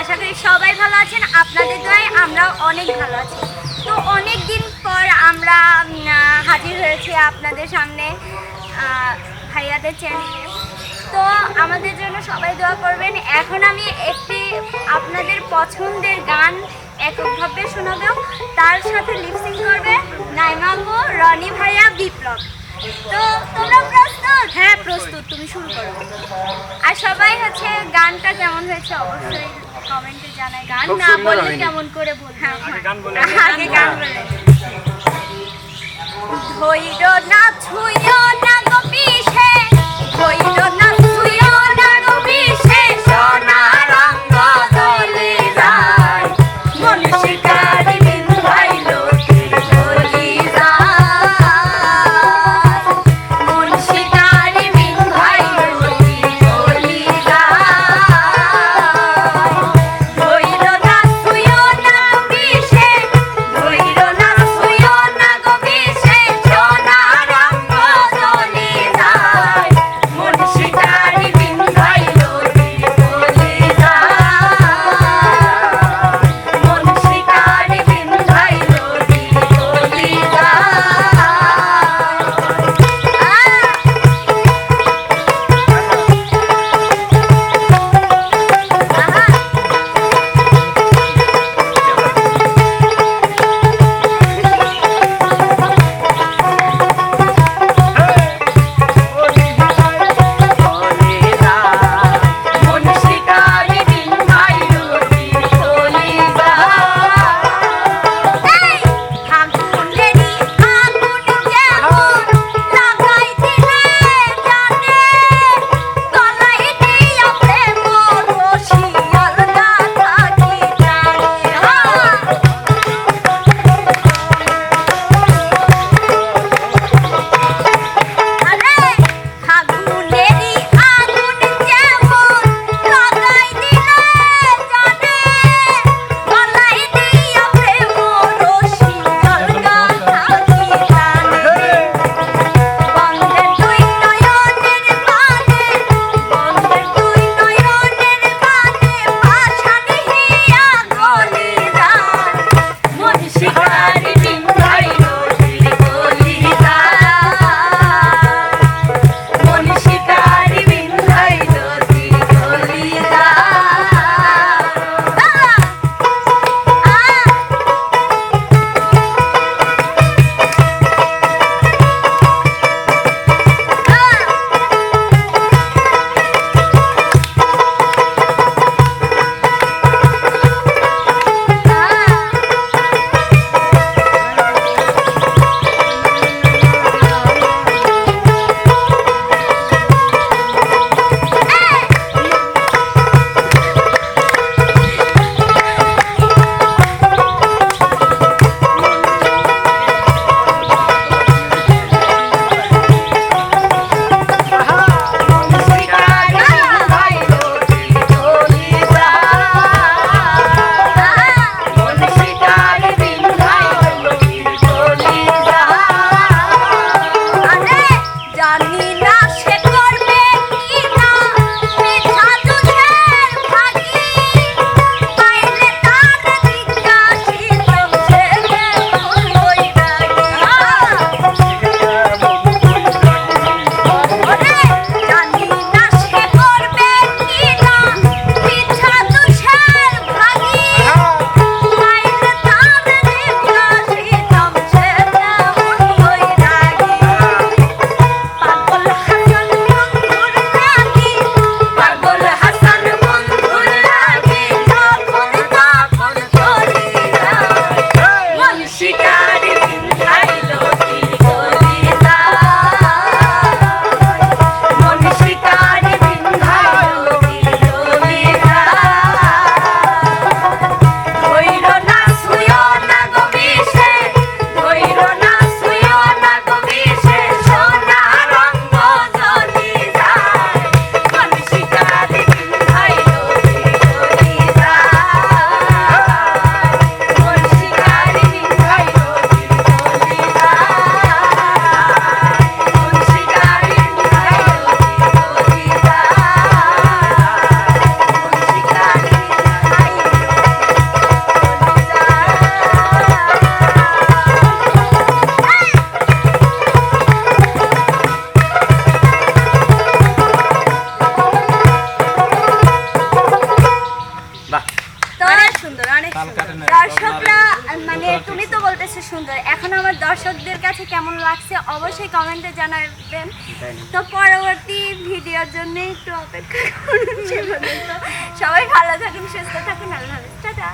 আশা করি সবাই ভালো আছেন আপনাদের দোয়ায় আমরাও অনেক ভালো আছি। তো অনেক দিন পর আমরা হাজির হয়েছি আপনাদের সামনে ভাইয়াদের চ্যানেলে তো আমাদের জন্য সবাই দোয়া করবেন। এখন আমি একটি আপনাদের পছন্দের গান এককভাবে শোনাবো। তার সাথে লিপসিং করবে নাইমাবু রনি ভাইয়া বিপ্লব। তো তোমরা প্রস্তুত? হ্যাঁ প্রস্তুত। তুমি শুরু করো। আর সবাই হচ্ছে গানটা কেমন হয়েছে অবশ্যই কমেন্টে জানাই গান না বললে কেমন করে বলব? আগে গান বলে আগে গান বলে ধৈর্য না ছুঁয়ো না গো পিছে ধৈর্য না ছুঁয়ো না গো পিছে সোনা রঙ্গ দলে যায়। মন শিকারি সুন্দর। এখন আমার দর্শকদের কাছে কেমন লাগছে অবশ্যই কমেন্টে জানাবেন। তো পরবর্তী ভিডিওর জন্য একটু অপেক্ষা করুন সবাই ভালো থাকুন সুস্থ থাকুন আল্লাহ হাফেজ। টাটা।